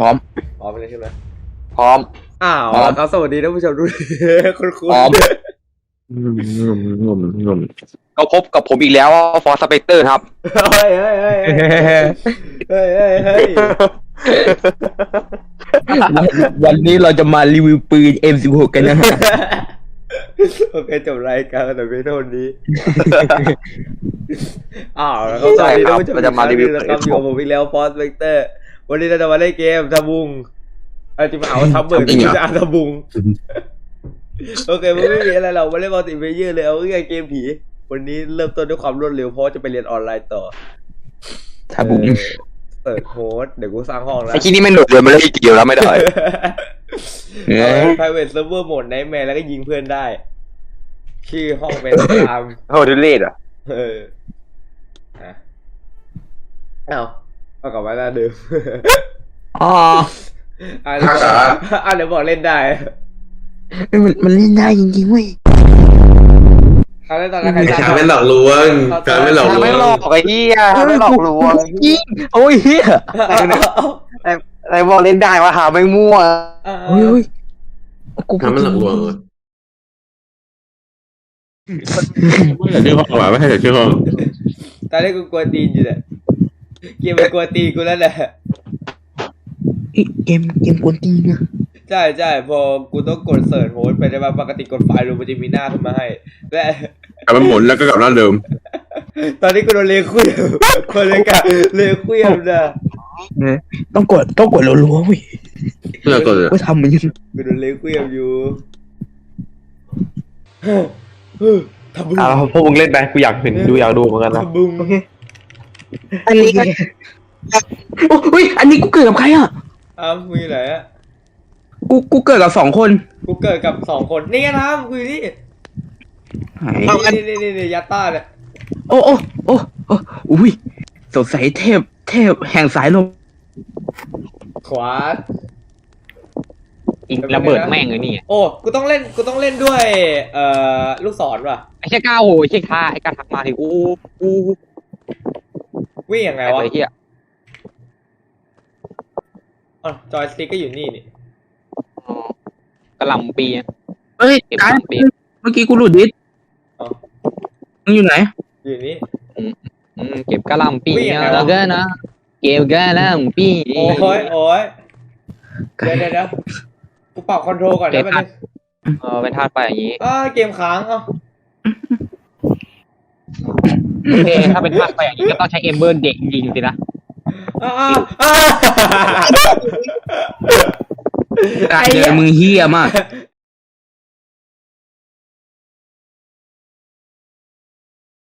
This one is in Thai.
พร้อม พร้อมเลยใช่ไหมพร้อม อ้าวพร้อม เอาสวัสดีท่านผู้ชมด้วย คุณครูพร้อมก็พบกับผมอีกแล้วฟอร์สเปกเตอร์ครับ เฮ้ยเฮ้ยเฮ้ยเฮ้ยเฮ้ยเฮ้ยวันนี้เราจะมารีวิวปืน M16 กันนะฮะโอเคจบรายการแต่เพียงเท่านี้ อ้าวแล้วก็สวัสดีท่านผู้ชมเราจะมารีวิว อีกครั้งหนึ่งนะครับอยู่กับผมอีกแล้วฟอสเวกเตอร์ วันนี้เราจะมาเล่นเกมทาบุงเอาจริงๆเอาทับเบิร์ดจริงเหรอจะอ่านทาบุง โอเคมันไม่มีอะไรเรามาเล่นมัลติเพลเยอร์เลยเอาง่ายๆเกมผี วันนี้เริ่มต้นด้วยความรวดเร็วเพราะว่าจะไปเรียนออนไลน์ต่อถ้าบุ้งเปิดโฮสต์เดี๋ยวกูสร้างห้องแล้วไอ้ที่นี่ไม่โดดเรียนมาเลยอีกเดียวแล้วไม่ได้ เออเอา private server โหมดไนท์แมร์แล้วก็ยิงเพื่อนได้ ชื่อห้องเป็นตามโอ้ทุเรศอะเอออะเอาเอากลับมาหน้าเดิมอ๋ออะเดี๋ยวบอกอะเดี๋ยวบอกเล่นได้มันมันเล่นได้จริงๆเว้ยเอาเล่นตอนนั้นใครไม่จ้างทำไม่หลอกลวงทำไม่หลอกลวไม่งหลอกไอ้เหี้ยไม่หลอกลวงจริงโอ้ยเหี้ยอะไรบอกเล่นได้วะหาไม่มั่วเอาโอ้ยโอ้ยกูทำไม่หลอกลวงเหรอไม่ใช่ชื่อห้องหรอไม่ใช่ชื่อห้องตอนนี้กูกลัวตีนอยู่เนี่ย เกมมันกลัวตีนกูแล้วแหละเกมเกมกวนตีนนะใช่ใช่พอกูต้องกดเสิร์ชโฮสต์ไปได้ป่ะปกติกดไฟล์ลงมันจะมีหน้าขึ้นมาให้และกลับมาหมุนแล้วก็กลับหน้าเดิม ตอนนี้กูโดนเลคุยมคนเลยกะเลคุยมนะต้องกดต้องกดรัวๆเว้ยเพื่อกดเลยก็ทำมันยังกูโดนเลคุยมอยู่ทำบุญอ่าพวกมึงเล่นไปกูอยากเห็นดูอยากดูเหมือนกันนะทำบุญ อันนี้ก็โอ้ยอันนี้กูเกิดกับใครอะ อ้าวมึงอยู่ไหนอะกูกูเกิดกับสองคนกูเกิดกับสองคนนี่ไงทำกูอยู่นี่นี่นี่นี่นี่ยัตต้าเนี่ยโอ้โอ้โอ้โอ้อุ้ยสงสัยเทพเทพแห่งสายลมขวา อีกระเบิดแม่งเลยนี่โอ้กูต้องเล่นกูต้องเล่นด้วย เอ่อลูกศรว่ะไอ้เชี่ยก้าวโหไอ้เชี่ยท่าไอ้กาทักมาถึงกูกู วิ่งยังไงไอ้วะเหี้ยอ๋อจอยสติ๊กก็อยู่นี่นี่กระหลำปีเฮ้ยเก็บการกระหลำปีเมื่อกี้กูหลุดดิสอ๋อมึงอยู่ไหน อยู่นี่ อืมเก็บกระหลำปีวิ่งยังไงวะ แล้วก็นะเก็บกระหลำปี โอ้ยโอ้ยเดี๋ยวเดี๋ยวเดี๋ยวกูปรับคอนโทรลก่อนได้ไหมเออเป็นท่าไปอย่างนี้อ่าเกมค้างเอะ โอเคถ้าเป็นท่าไปอย่างนี้ก็ต้องใช้เอมเบอร์เด็กยิงสินะอ่าอ่าอ่าเจอมึงเฮี้ยมาก